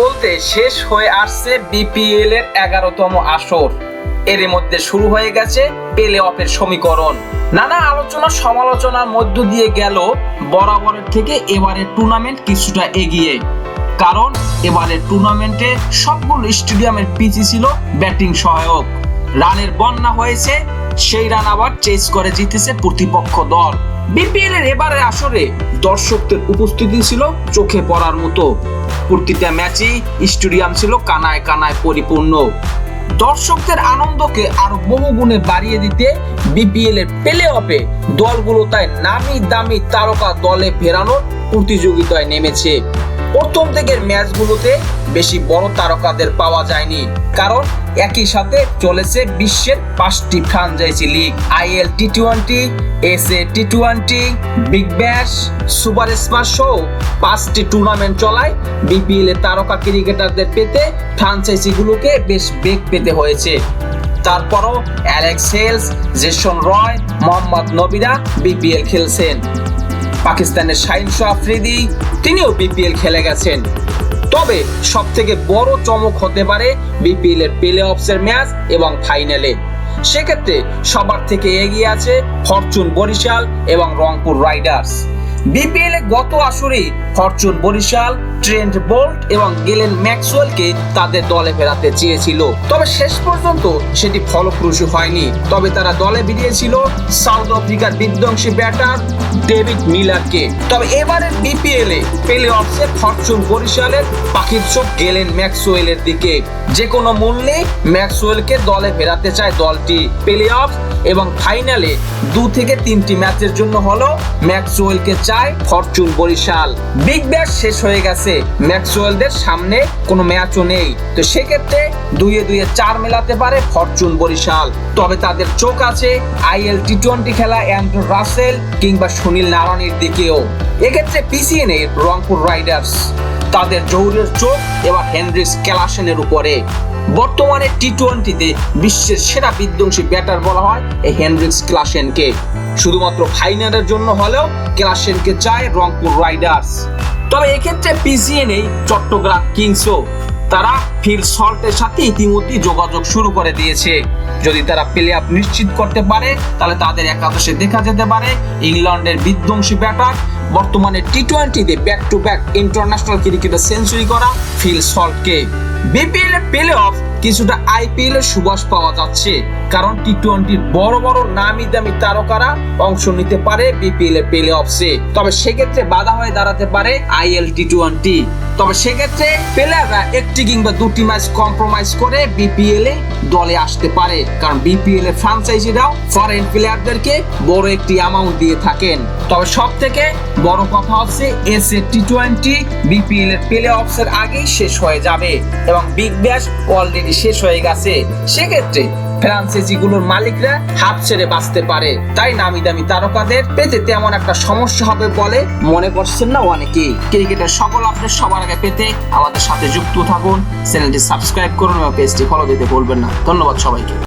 বলতে শেষ হয়ে আসছে বিপিএল এর এগারোতম আসর। এর মধ্যে শুরু হয়ে গেছে পেলে অফের সমীকরণ। নানা আলোচনা সমালোচনার মধ্য দিয়ে গেল বরাবরের থেকে এবারের টুর্নামেন্ট কিছুটা এগিয়ে। কারণ এবারের টুর্নামেন্টে সবগুলো স্টেডিয়ামের পিচি ছিল ব্যাটিং সহায়ক। রানের বন্যা হয়েছে, সেই রান আবার চেস করে জিতেছে প্রতিপক্ষ দল। বিপিএল এর এবারে আসরে দর্শকদের উপস্থিতি ছিল চোখে পড়ার মতো। প্রতিটা ম্যাচেই স্টেডিয়াম ছিল কানায় কানায় পরিপূর্ণ। দর্শকদের আনন্দকে আরও বহু গুণে বাড়িয়ে দিতে বিপিএল এর প্লে অফে দলগুলো তাই নামি দামি তারকা দলে ফেরানোর প্রতিযোগিতায় নেমেছে। প্রথম দিকের ম্যাচগুলোতে বেশি বড় তারকাদের পাওয়া যায়নি। কারণ একই সাথে চলেছে বিশ্বের পাঁচটি franchise league IL T twenty S A T twenty Big Bash Super Smash সহ পাঁচটি টুর্নামেন্ট চলায় বিপিএল এর তারকা ক্রিকেটারদের পেতে ফ্রাঞ্চাইজিগুলোকে বেশ বেগ পেতে হয়েছে। তারপরও Alex Hales Jason Roy Mohammad নবিরা BPL খেলছেন। পাকিস্তানের শাহিন শাহ আফ্রিদি, তিনিও বিপিএল খেলে গেছেন। তবে সব থেকে বড় চমক হতে পারে বিপিএল এর প্লে অফসের ম্যাচ এবং ফাইনালে। সেক্ষেত্রে সবার থেকে এগিয়ে আছে ফরচুন বরিশাল এবং রংপুর রাইডার্স। বিপিএল এ গত আসরে ফরচুন বরিশাল, ট্রেন্ট বোল্ট এবং গেলেন ম্যাক্সওয়েলকে তাদের দলে ফেরাতে চেয়েছিল। তবে শেষ পর্যন্ত সেটি ফলপ্রসূ হয়নি। তবে তারা দলে বেরিয়েছিল সাউথ আফ্রিকার বিধ্বংসী ব্যাটার ডেভিড মিলারকে। তবে এবারের বিপিএল এ প্লে অফসে ফরচুন বরিশালের পাখির চোখ গেলেন ম্যাক্সওয়েলের দিকে। যে কোনো মূল্যে ম্যাক্সওয়েলকে দলে ফেরাতে চায় দলটি। প্লে অফ এবং ফাইনালে দু থেকে তিনটি ম্যাচের জন্য হলো ম্যাক্সওয়েলকে চায় ফরচুন বরিশাল। বিগ ব্যাশ শেষ হয়ে গেছে। ম্যাক্সওয়েলদের সামনে কোনো ম্যাচও নেই। তো সেক্ষেত্রে দুইয়ে দুইয়ে চার মেলাতে পারে ফরচুন বরিশাল। তবে তাদের চোখ আছে আইএল টি টোয়েন্টি খেলা অ্যান্ড্রু রাসেল কিংবা সুনীল নারায়ণের দিকেও। এক্ষেত্রে পিছিয়ে নেই রংপুর রাইডার্স। তাদের জৌরের চোখ এবার হেনরিস ক্যালাসেনের উপরে। বর্তমানে টি টোয়েন্টিতে বিশ্বের সেরা বিধ্বংসী ব্যাটার বলা হয় এই হেনরিক্স ক্লাসেনকে শুধুমাত্র ফাইনালের জন্য হলেও ক্লাসেনকে চায় রংপুর রাইডার্স। তবে এক্ষেত্রে পিছিয়ে নেই চট্টগ্রাম কিংসও। তারা ফিল সল্টের সাথে ইতিমধ্যেই যোগাযোগ শুরু করে দিয়েছে। যদি তারা প্লে অফ নিশ্চিত করতে পারে, তাহলে তাদের একাদশে দেখা যেতে পারে। ইংল্যান্ডের বিধ্বংসী ব্যাটার বর্তমানে টি টোয়েন্টিতে ব্যাক টু ব্যাক ইন্টারন্যাশনাল ক্রিকেটে সেঞ্চুরি করা ফিল সল্টকে বিপিএল এর প্লে অফ কিছুটা আইপিএল এর সুবাস পাওয়া যাচ্ছে, কারণ টি টোয়েন্টির বড় বড় নামি দামি তারকারা অংশ নিতে পারে বিপিএল এর প্লে অফসে তবে সেক্ষেত্রে বাধা হয়ে দাঁড়াতে পারে আইএল টি টোয়েন্টি তবে সেক্ষেত্রে প্লেয়াররা একটি কিংবা দুটি ম্যাচ কম্প্রোমাইজ করে বিপিএল এ দলে আসতে পারে, কারণ বিপিএল এর ফ্রাঞ্চাইজিরাও ফরেন প্লেয়ারদেরকে বড় একটি অ্যামাউন্ট দিয়ে থাকেন। তবে সব থেকে বড় কথা হচ্ছে S A T twenty BPL এর প্লে অফসের আগেই শেষ হয়ে যাবে এবং বিগ ব্যাশ অলরেডি শেষ হয়ে গেছে। সেক্ষেত্রে মালিকরা হাত ছেড়ে বাঁচতে পারে। তাই নামি দামি তারকাদের পেতে তেমন একটা সমস্যা হবে বলে মনে করছেন না অনেকেই। ক্রিকেটের সকল আপডেট সবার আগে পেতে আমাদের সাথে যুক্ত থাকুন। চ্যানেলটি সাবস্ক্রাইব করুন এবং পেজটি ফলো দিতে ভুলবেন না। ধন্যবাদ সবাইকে।